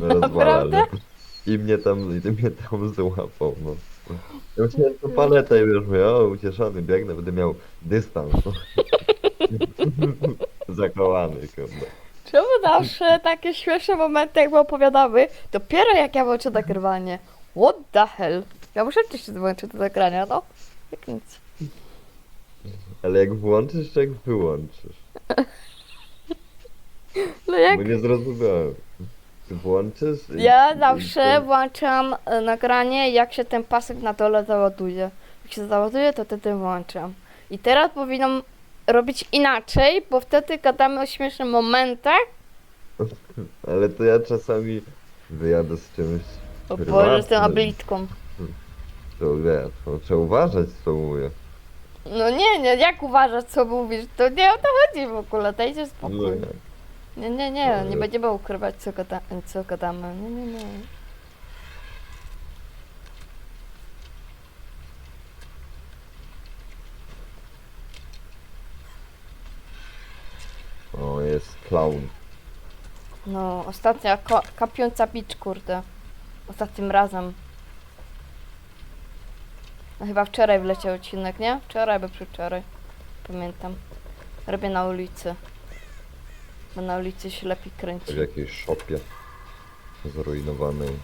rozwalali. Naprawdę? I mnie tam, i mnie tam złapał, no. Ja myślałem, to paletę i wiesz, mówię, o, ucieszony, biegnę, będę miał dystans. No. Zakołany, kurde. Czemu zawsze takie śmieszne momenty jakby opowiadamy, dopiero jak ja włączę nagrywanie? What the hell? Ja muszę się włączyć do nagrania, no. Jak nic. Ale jak włączysz, czy jak wyłączysz? No jak... Bo nie zrozumiałem. Włączysz? i- Ja zawsze włączam e, nagranie, jak się ten pasek na dole załaduje. Jak się załaduje, to wtedy włączam. I teraz powinnam robić inaczej, bo wtedy gadamy o śmiesznych momentach. Ale to ja czasami wyjadę z czymś O Boże, z tą prywatnym. ablitką. To wiesz, to trzeba uważać, co mówię. No nie, nie, jak uważasz, co mówisz? To nie o to chodzi w ogóle, dajcie No, spokój. Nie. Nie, nie, nie, nie będziemy ukrywać, co, gada, co gadamy. Nie, nie, nie. O, jest clown. No, ostatnia ko- kapiąca bicz, kurde. Ostatnim razem. No chyba wczoraj wleciał odcinek, nie? Wczoraj albo przedwczoraj. Pamiętam. Robię na ulicy. Na ulicy się lepiej kręci. W jakiejś szopie zrujnowanej.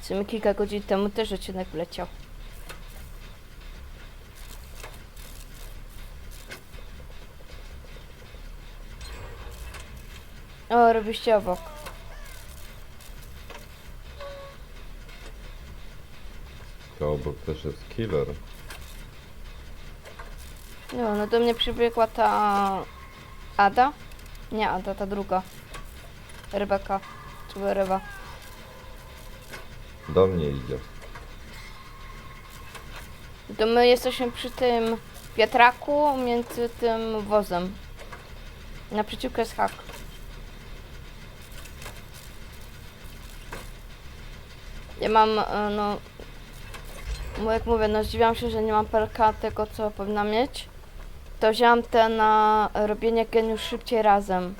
W sumie kilka godzin temu też odcinek wleciał. O, robiście obok. To obok też jest killer. No, no do mnie przybiegła ta Ada. Nie Ada, ta druga. Rebeka. Czy ryba? Do mnie idzie. To my jesteśmy przy tym wiatraku między tym wozem. Naprzeciwko jest hak. Ja mam, e, no jak mówię, no zdziwiłam się, że nie mam perka tego, co powinna mieć. To wziąłam te na robienie geniusz szybciej razem.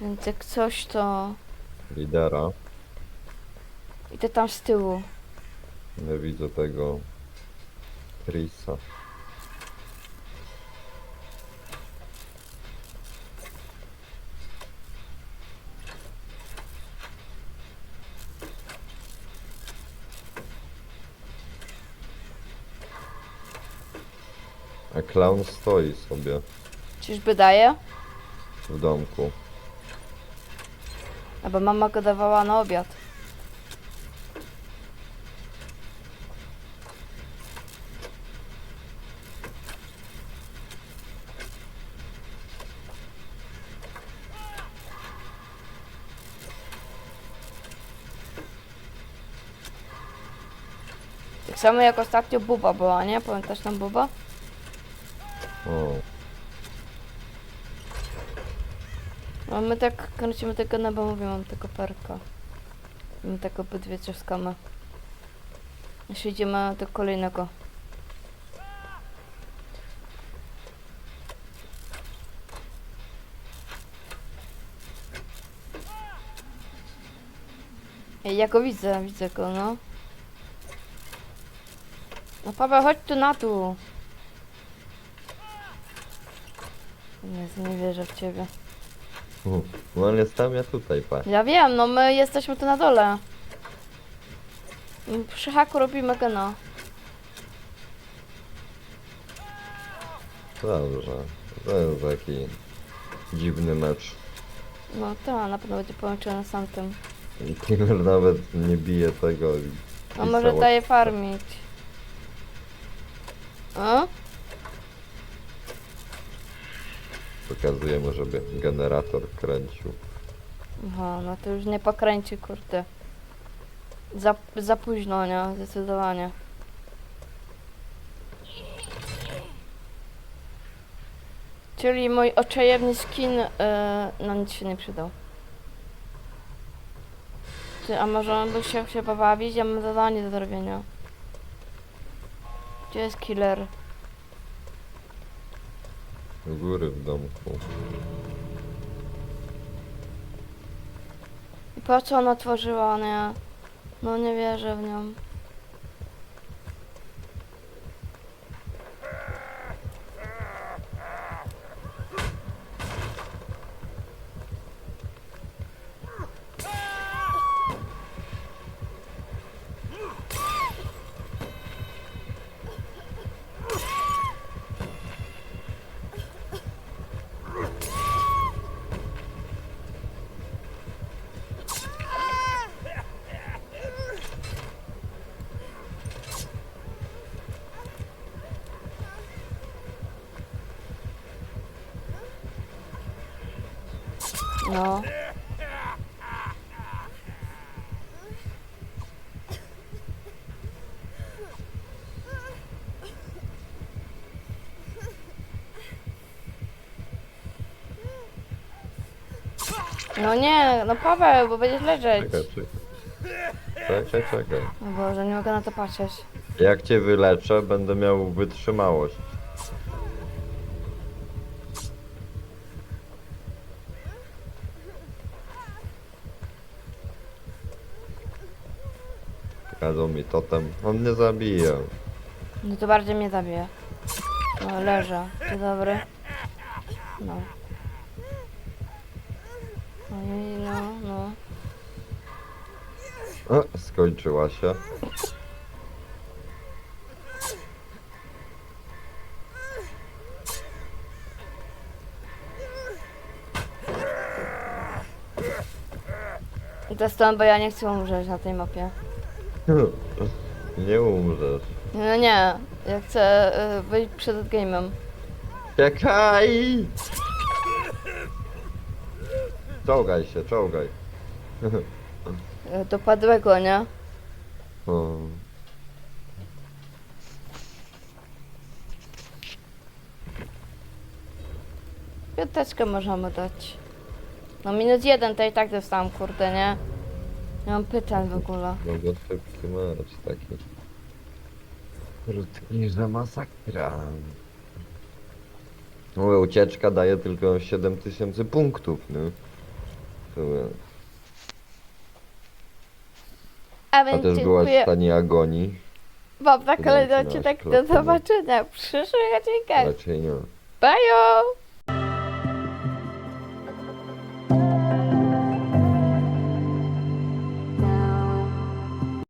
Więc jak coś, to Lidera. idę tam z tyłu. Nie widzę tego Chrisa. A clown stoi sobie Czyżby daje? w domku. Albo mama go dawała na obiad. Tak samo jak ostatnio Buba była, nie? Pamiętasz tam Buba? O, No my tak kręcimy tego na bo mówię, mam tego perka. My tak obydwie ciaskamy. Jeszcze idziemy do kolejnego. Ej, ja go widzę, widzę go, no. No Paweł, chodź tu na tu. Nie, nie wierzę w ciebie. No on jest tam, ja tutaj, pa. Ja wiem, no my jesteśmy tu na dole. Przy haku robimy gena. Dobrze. To jest taki dziwny mecz. No tak, na pewno będzie połączony z tamtym. I Killer nawet nie bije tego. i A może pisało- daje farmić. A? Pokazuje mu, żeby generator kręcił. Aha, no to już nie pokręci, kurde. Za, za późno, nie? Zdecydowanie. Czyli mój oczajemny skin yy, nic się nie przydał. Ty, a może on by chciał się pobawić? Ja mam zadanie do zrobienia. Gdzie jest killer? Góry w domku. Po co ona tworzyła, nie? No nie wierzę w nią. No. No nie, no Paweł, bo będziesz leżeć. Czekaj, czekaj. Czekaj, czekaj. No Boże, nie mogę na to patrzeć. Jak cię wyleczę, będę miał wytrzymałość. Kazał mi totem. On mnie zabija. No to bardziej mnie zabije. No leżę. Dzień dobry. No. No i no, no. O, skończyła się. I to stąd, bo ja nie chcę umrzeć na tej mapie. Nie umrzesz. No nie, ja chcę y, wyjść przed game'em. Czekaj! Czołgaj się, czołgaj. Y, Do padłego, nie? O. Piąteczkę możemy dać. No minus jeden to i tak dostałam, kurde, nie? Nie mam pytań w ogóle. Bardzo szybki mecz taki. Krótki, że masakra. No, ucieczka daje tylko 7000 punktów, nie? To, A więc też byłaś w dziękuję stanie agonii. wam Kiedy kolejny zaczynałaś odcinek. Do klocki, no. zobaczenia w przyszłych odcinkach. Raczej nie. Bye!